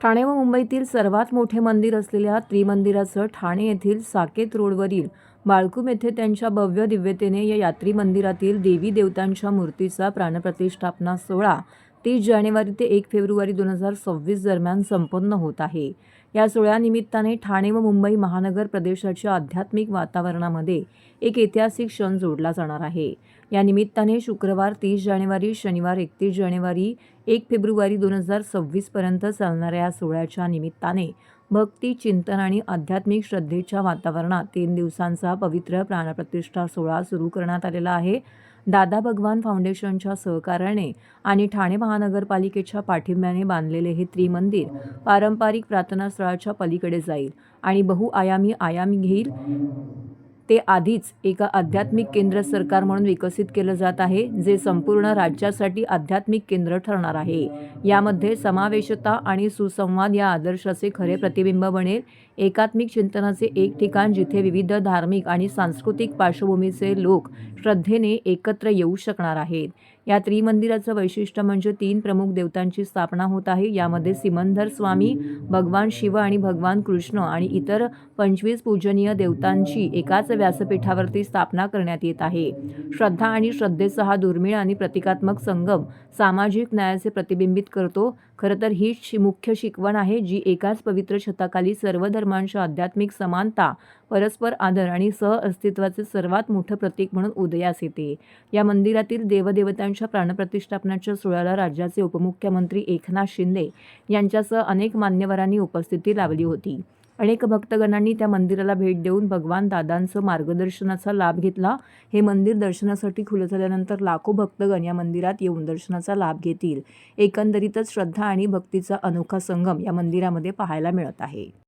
ठाणे व मुंबईतील सर्वात मोठे मंदिर असलेल्या त्रिमंदिराचं ठाणे येथील साकेत रोडवरील बाळकुम येथे त्यांच्या भव्य दिव्यतेने या यात्री मंदिरातील देवी देवतांच्या मूर्तीचा प्राणप्रतिष्ठापना सोहळा तीस जानेवारी ते एक फेब्रुवारी दोन हजार सव्वीस दरम्यान संपन्न होत आहे. या सोहळ्यानिमित्ताने ठाणे व मुंबई महानगर प्रदेशाच्या आध्यात्मिक वातावरणामध्ये एक ऐतिहासिक क्षण जोडला जाणार आहे. या निमित्ताने शुक्रवार तीस जानेवारी शनिवार एकतीस जानेवारी एक फेब्रुवारी दोन हजार सव्वीसपर्यंत चालणाऱ्या या सोहळ्याच्या निमित्ताने भक्ती चिंतन आणि आध्यात्मिक श्रद्धेच्या वातावरणात तीन दिवसांचा पवित्र प्राणप्रतिष्ठा सोहळा सुरू करण्यात आलेला आहे. दादा भगवान फाउंडेशनच्या सहकार्याने आणि ठाणे महानगरपालिकेच्या पाठिंब्याने बांधलेले हे त्रिमंदिर पारंपरिक प्रार्थनास्थळाच्या पलीकडे जाईल आणि बहुआयामी आयाम घेईल. ते आधीच एका आध्यात्मिक केंद्र सरकार म्हणून विकसित केलं जात आहे जे संपूर्ण राज्यासाठी आध्यात्मिक केंद्र ठरणार आहे. यामध्ये समावेशता आणि सुसंवाद या आदर्शाचे खरे प्रतिबिंब बनेल. एकात्मिक चिंतनाचे एक ठिकाण जिथे विविध धार्मिक आणि सांस्कृतिक पार्श्वभूमीचे लोक श्रद्धेने एकत्र येऊ शकणार आहेत. या त्रिमंदिराचं वैशिष्ट्य म्हणजे तीन प्रमुख देवतांची स्थापना होत आहे. यामध्ये सिमंदर स्वामी भगवान शिव आणि भगवान कृष्ण आणि इतर पंचवीस पूजनीय देवतांची एकाच व्यासपीठावरती स्थापना करण्यात येत आहे. श्रद्धा आणि श्रद्धेचा हा दुर्मिळ आणि प्रतिकात्मक संगम सामाजिक न्यायाचे प्रतिबिंबित करतो. खरं तर हीच मुख्य शिकवण आहे जी एकाच पवित्र छताखाली सर्व धर्मांच्या आध्यात्मिक समानता परस्पर आदर आणि सहअस्तित्वाचे सर्वात मोठं प्रतीक म्हणून उदयास येते. या मंदिरातील यांच्या प्राणप्रतिष्ठापनाच्या सोहळ्याला राज्याचे उपमुख्यमंत्री एकनाथ शिंदे यांच्यासह अनेक मान्यवरांनी उपस्थिती लावली होती. अनेक भक्तगणांनी त्या मंदिराला भेट देऊन भगवान दादांचं मार्गदर्शनाचा लाभ घेतला. हे मंदिर दर्शनासाठी खुलं झाल्यानंतर लाखो भक्तगण या मंदिरात येऊन दर्शनाचा लाभ घेतील. एकंदरीतच श्रद्धा आणि भक्तीचा अनोखा संगम या मंदिरामध्ये पाहायला मिळत आहे.